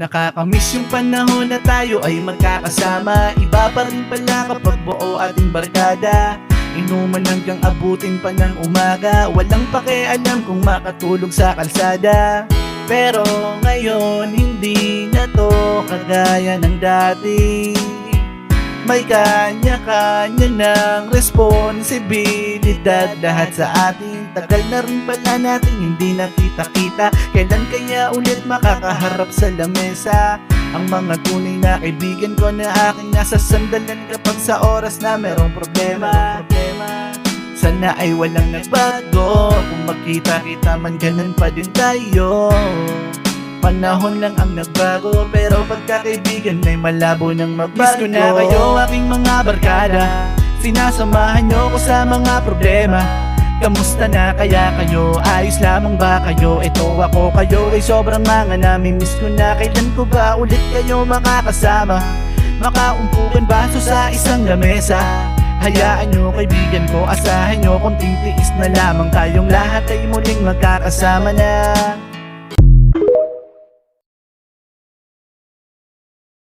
Nakakamiss yung panahon na tayo ay magkakasama. Iba pa rin pala kapag buo ating barkada. Inuman hanggang abutin pa ng umaga. Walang pakialam kung makatulog sa kalsada. Pero ngayon hindi na to kagaya ng dati may kanya-kanya ng responsibilidad. Lahat sa atin Tagal na rin pala natin hindi nakita-kita. Kailan kaya ulit makakaharap sa lamesa? Ang mga tunay na kaibigan ko na aking nasa sandalan Kapag sa oras na merong problema. Sana ay walang nagbago. Kung magkita-kita man ganun pa din tayo Panahon lang ang nagbago Pero pagkakaibigan ay malabo nang magbago. Ko na kayo aking mga barkada. Sinasamahan nyo ko sa mga problema. Kamusta na kaya kayo? Ayos lamang ba kayo? Ito ako kayo ay sobrang mga namimiss ko na Kailan ko ba ulit kayo makakasama? Makaumpukan baso sa isang lamesa? Hayaan nyo kaibigan ko Asahan nyo konting tiis na lamang. Tayong lahat ay muling magkakasama na